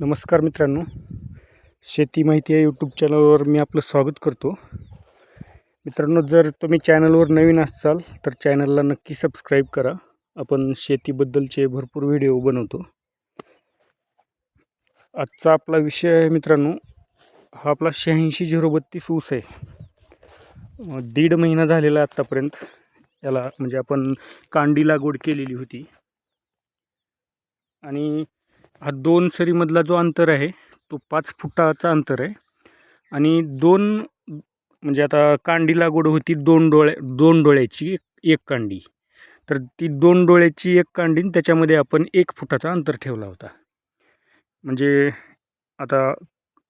नमस्कार मित्रांनो. शेती माहिती या यूट्यूब चॅनलवर मी आपलं स्वागत करतो. मित्रांनो जर तुम्ही चॅनलवर नवीन असाल तर चॅनलला नक्की सबस्क्राईब करा. आपण शेतीबद्दलचे भरपूर व्हिडिओ बनवतो. आजचा आपला विषय आहे मित्रांनो हा आपला शहाऐंशी झिरो बत्तीस ऊस आहे. दीड महिना झालेला आत्तापर्यंत याला म्हणजे आपण कांडी लागवड केलेली होती. आणि हा दोन सरीमधला जो अंतर आहे तो पाच फुटाचा अंतर आहे. आणि दोन म्हणजे आता कांडी लागवड होती दोन डोळ्या दोन डोळ्याची एक एक कांडी. तर ती दोन डोळ्याची एक कांडी त्याच्यामध्ये आपण एक फुटाचा अंतर ठेवला होता. म्हणजे आता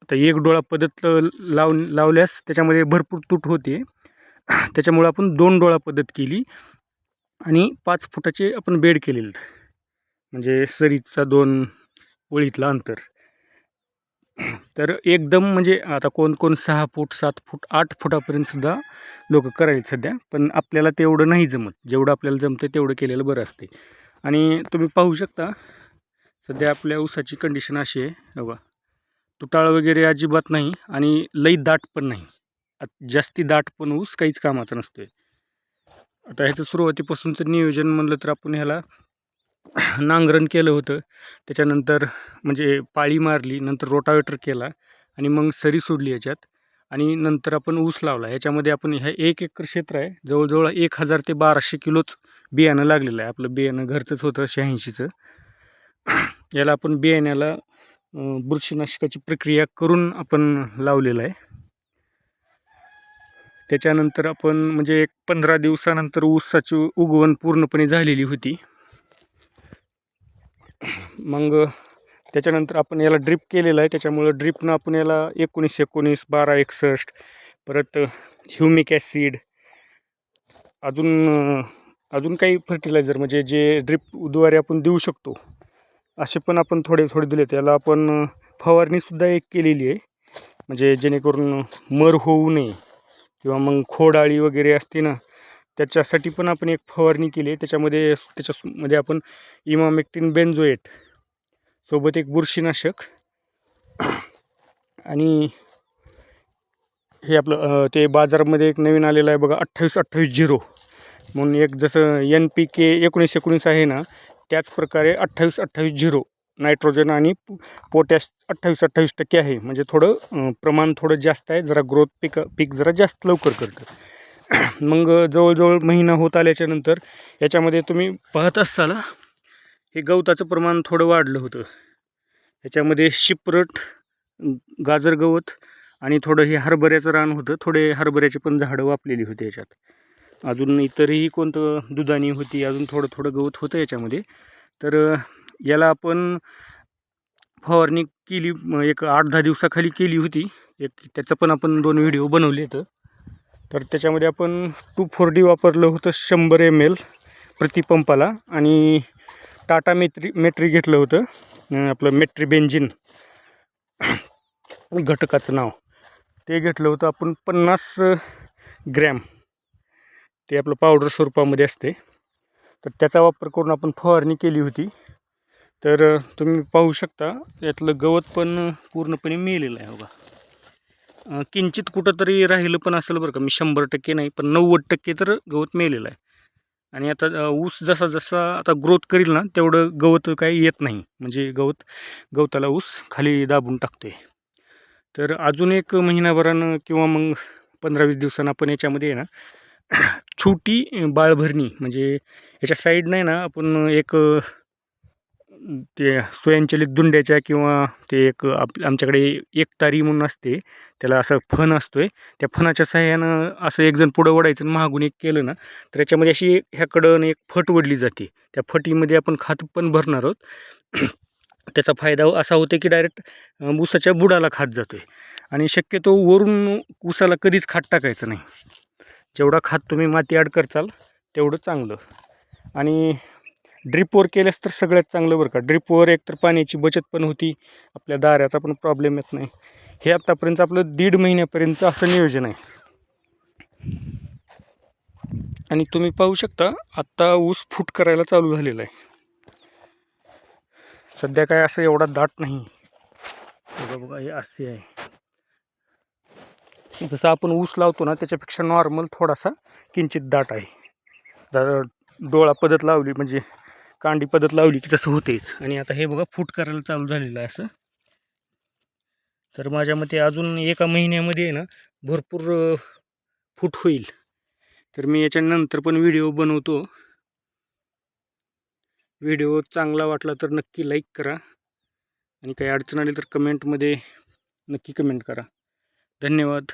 आता एक डोळा पद्धत लाव लावल्यास त्याच्यामध्ये भरपूर तूट होते. त्याच्यामुळं आपण दोन डोळा पद्धत केली आणि पाच फुटाचे आपण बेड केलेलं. म्हणजे सरीचा दोन ओळीतलं अंतर. तर एकदम म्हणजे आता कोण कोण सहा फूट सात फूट आठ फुटापर्यंत सुद्धा लोक करायचे सध्या. पण आपल्याला तेवढं नाही जमत. जेवढं आपल्याला जमतं तेवढं केलेलं बरं असते आणि तुम्ही पाहू शकता सध्या आपल्या ऊसाची कंडिशन अशी आहे. बघा. तुटाळ वगैरे अजिबात नाही आणि लई दाट पण नाही. आत- जास्ती दाट पण ऊस काहीच कामाचा नसतोय. आता ह्याचं सुरुवातीपासूनचं नियोजन म्हणलं तर आपण ह्याला नांगरण केलं होतं. त्याच्यानंतर म्हणजे पाळी मारली नंतर रोटावेटर केला आणि मग सरी सोडली याच्यात आणि नंतर आपण ऊस लावला. याच्यामध्ये आपण ह्या एक एकर क्षेत्र आहे. जवळजवळ एक हजार ते बाराशे किलोच बियाणं लागलेलं आहे. आपलं बियाणं घरचंच होतं शहाऐंशीचं. याला आपण बियाण्याला बुरशीनाशकाची प्रक्रिया करून आपण लावलेलं आहे. त्याच्यानंतर आपण म्हणजे एक पंधरा दिवसानंतर ऊसाची उगवण पूर्णपणे झालेली होती. मग त्याच्यानंतर आपण याला ड्रिप केलेलं आहे. त्याच्यामुळं ड्रिपनं आपण याला एकोणीस एकोणीस बारा एकसष्ट परत ह्युमिक ॲसिड अजून अजून काही फर्टिलायझर म्हणजे जे ड्रिपद्वारे आपण देऊ शकतो असे पण आपण थोडे थोडे दिले त्याला आपण फवारणीसुद्धा एक केलेली आहे. म्हणजे जेणेकरून मर होऊ नये. किंवा मग खोडाळी वगैरे असते ना त्याच्यासाठी पण आपण एक फवारणी केली आहे. त्याच्यामध्ये त्याच्यामध्ये म्हणजे आपण इमामेक्टिन बेन्झोएट सोबत एक बुरशीनाशक आणि हे आपलं ते बाजारामध्ये एक नवीन आलेलं आहे बघा अठ्ठावीस अठ्ठावीस झिरो. म्हणून एक जसं एन पी के एकोणीस एकोणीस आहे ना त्याच प्रकारे अठ्ठावीस अठ्ठावीस झिरो नायट्रोजन आणि पोटॅश अठ्ठावीस अठ्ठावीस टक्के आहे. म्हणजे थोडं प्रमाण थोडं जास्त आहे. जरा ग्रोथ पीक पीक जरा जास्त लवकर करतं. मग जवळजवळ महिना होत आल्याच्यानंतर याच्यामध्ये तुम्ही पाहत असाल हे गवताचं प्रमाण थोडं वाढलं होतं. याच्यामध्ये शिपरट गाजर गवत आणि थोडं हे हरभऱ्याचं रान होतं. थोडे हरभऱ्याचे पण झाडं वापलेली होती याच्यात. अजून इतरही कोणतं दुधानी होती अजून थोडं थोडं गवत होतं याच्यामध्ये. तर याला आपण फवारणी केली एक आठ दहा दिवसाखाली केली होती. एक त्याचं पण आपण दोन व्हिडिओ बनवले तर तर त्याच्यामध्ये आपण टू फोर डी वापरलं होतं शंभर एम एल प्रतिपंपाला आणि टाटा मेट्री मेट्री घेतलं होतं. आपलं मेट्री बेंजिन. घटकाचं नाव. ते घेतलं होतं आपण पन्नास ग्रॅम. ते आपलं पावडर स्वरूपामध्ये असते. तर त्याचा वापर करून आपण फवारणी केली होती. तर तुम्ही पाहू शकता यातलं गवत पण पूर्णपणे मेलेलं आहे बघा. किंचित कुठंतरी राहिलं पण असेल बरं का. मी शंभर टक्के नाही पण नव्वद टक्के तर गवत मेलेलं आहे. आणि आता ऊस जसा जसा आता ग्रोथ करील ना तेवढं गवत काही येत नाही. म्हणजे गवत गवताला ऊस खाली दाबून टाकतोय. तर अजून एक महिनाभरानं किंवा मग पंधरा वीस दिवसानं आपण याच्यामध्ये आहे ना छोटी बाळभरणी म्हणजे याच्या साईडनं आहे ना आपण एक ते स्वयंचलित दुंड्याच्या किंवा ते एक आप आमच्याकडे एक तारी म्हणून असते त्याला असं फण आहे त्या फणाच्या सहाय्यानं असं एकजण पुढं ओढायचं आणि महागून एक केलं ना तर याच्यामध्ये अशी ह्याकडं एक फट ओढली जाते. त्या फटीमध्ये आपण खात पण भरणार आहोत. त्याचा फायदा असा होतो की डायरेक्ट ऊसाच्या बुडाला खात जातो आहे आणि शक्यतो वरून ऊसाला कधीच खात टाकायचं नाही. जेवढा खात तुम्ही माती ॲड करचाल तेवढं चांगलं. आणि ड्रिपवर केल्यास तर सगळ्यात चांगलं बरं का. ड्रिपवर एकतर पाण्याची बचत पण होती. आपल्या दाऱ्याचा पण प्रॉब्लेम येत नाही. हे आत्तापर्यंत आपलं दीड महिन्यापर्यंत असं नियोजन आहे. आणि तुम्ही पाहू शकता आत्ता ऊस फूट करायला चालू झालेला आहे. सध्या काय असं एवढा दाट नाही. बघा बघा हे असे आहे. जसं आपण ऊस लावतो ना त्याच्यापेक्षा नॉर्मल थोडासा किंचित दाट आहे. जर डोळा पद्धत लावली म्हणजे कांडी पद्धत लावली की तसं होतेच. आणि आता हे बघा फूट करायला चालू झालेलं आहे असं. तर माझ्या मते अजून एका महिन्यामध्ये आहे ना भरपूर फूट होईल. तर मी याच्यानंतर पण व्हिडिओ बनवतो. व्हिडिओ चांगला वाटला तर नक्की लाईक करा. आणि काही अडचण आली तर कमेंटमध्ये नक्की कमेंट करा. धन्यवाद.